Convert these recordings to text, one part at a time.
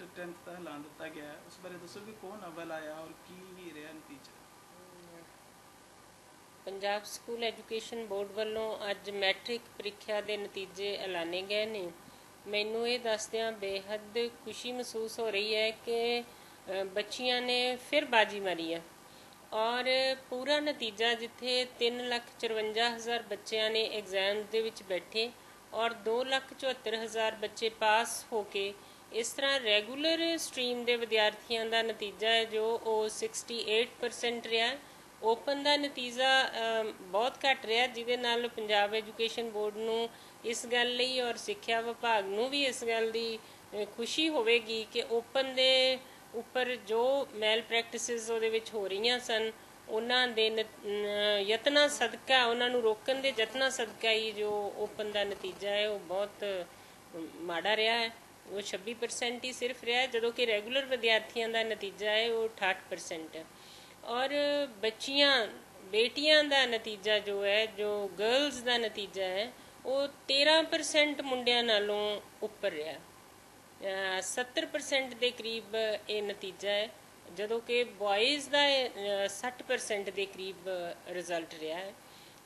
Result 10th ਦਾ ਐਲਾਨ ਦਿੱਤਾ ਗਿਆ ਹੈ। ਉਸ ਬਾਰੇ ਦੱਸੋ ਕਿ ਕੌਣ ਅਵਲ ਆਇਆ ਔਰ ਕੀ ਰਿਹਾ ਨਤੀਜਾ? ਪੰਜਾਬ ਸਕੂਲ ਐਜੂਕੇਸ਼ਨ ਬੋਰਡ ਵੱਲੋਂ ਅੱਜ ਮੈਟ੍ਰਿਕ ਪ੍ਰੀਖਿਆ ਦੇ ਨਤੀਜੇ ਐਲਾਨੇ ਗਏ ਨੇ। ਮੈਨੂੰ ਇਹ ਦੱਸਦਿਆਂ ਬੇਹੱਦ ਖੁਸ਼ੀ ਮਹਿਸੂਸ ਹੋ ਰਹੀ ਹੈ ਕਿ ਬੱਚੀਆਂ ਨੇ ਫਿਰ ਬਾਜੀ ਮਾਰੀ ਹੈ। ਔਰ ਪੂਰਾ ਨਤੀਜਾ ਜਿੱਥੇ 354000 ਬੱਚਿਆਂ ਨੇ ਐਗਜ਼ਾਮ ਦੇ ਵਿੱਚ ਬੈਠੇ ਔਰ 274000 ਬੱਚੇ ਪਾਸ ਹੋ ਕੇ ਇਸ ਤਰ੍ਹਾਂ ਰੈਗੂਲਰ ਸਟਰੀਮ ਦੇ ਵਿਦਿਆਰਥੀਆਂ ਦਾ ਨਤੀਜਾ ਹੈ ਜੋ ਉਹ 68% ਰਿਹਾ। ਓਪਨ ਦਾ ਨਤੀਜਾ ਬਹੁਤ ਘੱਟ ਰਿਹਾ, ਜਿਹਦੇ ਨਾਲ ਪੰਜਾਬ ਐਜੂਕੇਸ਼ਨ ਬੋਰਡ ਨੂੰ ਇਸ ਗੱਲ ਲਈ ਔਰ ਸਿੱਖਿਆ ਵਿਭਾਗ ਨੂੰ ਵੀ ਇਸ ਗੱਲ ਦੀ ਖੁਸ਼ੀ ਹੋਵੇਗੀ ਕਿ ਓਪਨ ਦੇ ਉੱਪਰ ਜੋ ਮੈਲ ਪ੍ਰੈਕਟਿਸਿਸ ਉਹਦੇ ਵਿੱਚ ਹੋ ਰਹੀਆਂ ਸਨ, ਉਹਨਾਂ ਦੇ ਨ- ਯਤਨਾਂ ਸਦਕਾ, ਉਹਨਾਂ ਨੂੰ ਰੋਕਣ ਦੇ ਯਤਨਾਂ ਸਦਕਾ ਹੀ ਜੋ ਓਪਨ ਦਾ ਨਤੀਜਾ ਹੈ, ਉਹ ਬਹੁਤ ਮਾੜਾ ਰਿਹਾ ਹੈ। ਉਹ 26% ਹੀ ਸਿਰਫ ਰਿਹਾ, ਜਦੋਂ ਕਿ ਰੈਗੂਲਰ ਵਿਦਿਆਰਥੀਆਂ ਦਾ ਨਤੀਜਾ ਹੈ, ਉਹ 68% ਹੈ। ਔਰ ਬੱਚੀਆਂ, ਬੇਟੀਆਂ ਦਾ ਨਤੀਜਾ ਜੋ ਹੈ, ਜੋ ਗਰਲਸ ਦਾ ਨਤੀਜਾ ਹੈ, ਉਹ 13% ਮੁੰਡਿਆਂ ਨਾਲੋਂ ਉੱਪਰ ਰਿਹਾ। ਅਹ 70% ਦੇ ਕਰੀਬ ਇਹ ਨਤੀਜਾ ਹੈ, ਜਦੋਂ ਕਿ ਬॉयਜ਼ ਦਾ, ਅਹ 60% ਦੇ ਕਰੀਬ ਰਿਜ਼ਲਟ ਰਿਹਾ ਹੈ।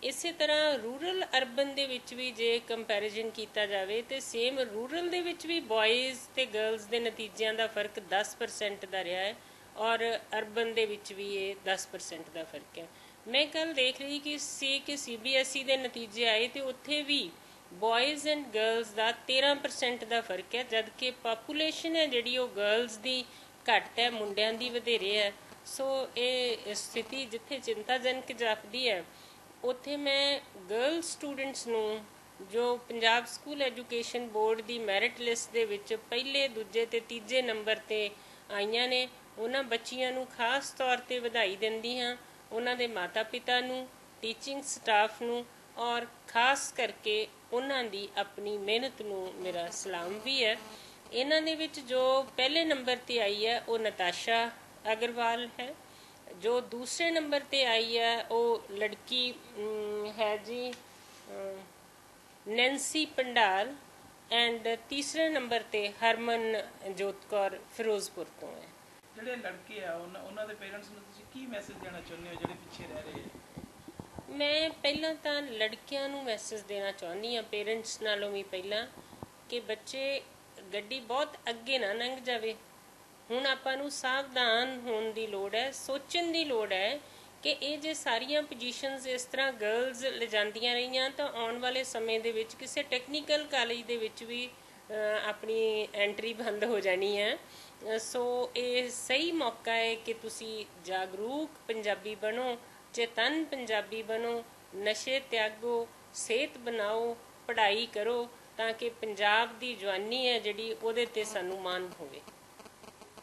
ਇਸੇ ਤਰ੍ਹਾਂ ਰੂਰਲ ਅਰਬਨ ਦੇ ਵਿੱਚ ਵੀ ਜੇ ਕੰਪੈਰੀਜ਼ਨ ਕੀਤਾ ਜਾਵੇ ਤੇ ਸੇਮ ਰੂਰਲ ਦੇ ਵਿੱਚ ਵੀ ਬॉयਜ਼ ਤੇ ਗਰਲਸ ਦੇ ਨਤੀਜਿਆਂ ਦਾ ਫ਼ਰਕ 10% ਦਾ ਰਿਹਾ ਹੈ ਔਰ ਅਰਬਨ ਦੇ ਵਿੱਚ ਵੀ ਇਹ 10% ਦਾ ਫ਼ਰਕ ਹੈ। ਮੈਂ ਕੱਲ ਦੇਖ ਰਹੀ ਕਿ ਸੀ ਕਿ ਸੀਬੀਐਸਈ ਦੇ ਨਤੀਜੇ ਆਏ ਤੇ ਉੱਥੇ ਵੀ ਬॉयਜ਼ ਐਂਡ ਗਰਲਸ ਦਾ 13% ਦਾ ਫ਼ਰਕ ਹੈ, ਜਦਕਿ ਪਾਪੂਲੇਸ਼ਨ ਹੈ ਜਿਹੜੀ ਉਹ ਗਰਲਸ ਦੀ ਘੱਟ ਹੈ, ਮੁੰਡਿਆਂ ਦੀ ਵਧੇਰੇ ਹੈ। ਸੋ ਇਹ ਸਥਿਤੀ ਜਿੱਥੇ ਚਿੰਤਾਜਨਕ ਜਾਪਦੀ ਹੈ ਉੱਥੇ ਮੈਂ ਗਰਲ ਸਟੂਡੈਂਟਸ ਨੂੰ, ਜੋ ਪੰਜਾਬ ਸਕੂਲ ਐਜੂਕੇਸ਼ਨ ਬੋਰਡ ਦੀ ਮੈਰਿਟ ਲਿਸਟ ਦੇ ਵਿੱਚ ਪਹਿਲੇ, ਦੂਜੇ ਤੇ ਤੀਜੇ ਨੰਬਰ ਤੇ ਆਈਆਂ ਨੇ, ਉਹਨਾਂ ਬੱਚੀਆਂ ਨੂੰ ਖਾਸ ਤੌਰ ਤੇ ਵਧਾਈ ਦਿੰਦੀ ਹਾਂ। ਉਹਨਾਂ ਦੇ ਮਾਤਾ-ਪਿਤਾ ਨੂੰ ਟੀਚਿੰਗ ਸਟਾਫ ਨੂੰ ਔਰ ਖਾਸ ਕਰਕੇ ਉਹਨਾਂ ਦੀ ਆਪਣੀ ਮਿਹਨਤ ਨੂੰ ਮੇਰਾ ਸਲਾਮ ਵੀ ਹੈ। ਇਹਨਾਂ ਦੇ ਵਿੱਚ ਜੋ ਪਹਿਲੇ ਨੰਬਰ ਤੇ ਆਈ ਹੈ, ਉਹ ਨਤਾਸ਼ਾ ਅਗਰਵਾਲ ਹੈ। ਜੋ ਦੂਸਰੇ ਨੰਬਰ ਤੇ ਆਈ ਹੈ ਉਹ ਲੜਕੀ ਹੈ ਜੀ ਨੈਂਸੀ ਪੰਡਾਲ ਐਂਡ ਤੀਸਰੇ ਨੰਬਰ ਤੇ ਹਰਮਨ ਜੋਤ ਕੌਰ ਫਿਰੋਜ਼ਪੁਰ ਤੋਂ ਹੈ। ਜਿਹੜੇ ਲੜਕੇ ਆ ਉਹਨਾਂ ਦੇ ਪੇਰੈਂਟਸ ਨੂੰ ਤੁਸੀਂ ਕੀ ਮੈਸੇਜ ਦੇਣਾ ਚਾਹੁੰਦੇ ਹੋ ਜਿਹੜੇ ਪਿੱਛੇ ਰਹਿ ਰਹੇ ਆ? ਮੈਂ ਪਹਿਲਾਂ ਤਾਂ ਲੜਕਿਆਂ ਨੂੰ ਮੈਸੇਜ ਦੇਣਾ ਚਾਹੁੰਦੀ ਹਾਂ ਪੇਰੈਂਟਸ ਨਾਲੋਂ ਵੀ ਪਹਿਲਾਂ ਕਿ ਬੱਚੇ ਗੱਡੀ ਬਹੁਤ ਅੱਗੇ ਨਾ ਲੰਘ ਜਾਵੇ। ਹੁਣ ਆਪਾਂ ਨੂੰ ਸਾਵਧਾਨ ਹੋਣ ਦੀ ਲੋੜ ਹੈ, ਸੋਚਣ ਦੀ ਲੋੜ ਹੈ ਕਿ ਇਹ ਜੇ ਸਾਰੀਆਂ ਪੋਜੀਸ਼ਨਸ ਇਸ ਤਰ੍ਹਾਂ ਗਰਲਸ ਲਿਜਾਂਦੀਆਂ ਰਹੀਆਂ ਤਾਂ ਆਉਣ ਵਾਲੇ ਸਮੇਂ ਦੇ ਵਿੱਚ ਕਿਸੇ ਟੈਕਨੀਕਲ ਕਾਲਜ ਦੇ ਵਿੱਚ ਵੀ ਆਪਣੀ ਐਂਟਰੀ ਬੰਦ ਹੋ ਜਾਣੀ ਹੈ। ਸੋ ਇਹ ਸਹੀ ਮੌਕਾ ਹੈ ਕਿ ਤੁਸੀਂ ਜਾਗਰੂਕ ਪੰਜਾਬੀ ਬਣੋ, ਚੇਤਨ ਪੰਜਾਬੀ ਬਣੋ, ਨਸ਼ੇ ਤਿਆਗੋ, ਸਿਹਤ ਬਣਾਓ, ਪੜ੍ਹਾਈ ਕਰੋ ਤਾਂ ਕਿ ਪੰਜਾਬ ਦੀ ਜਵਾਨੀ ਹੈ ਜਿਹੜੀ ਉਹਦੇ ਤੇ ਸਾਨੂੰ ਮਾਣ ਹੋਵੇ।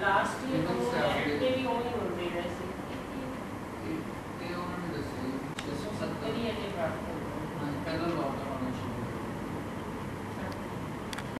last year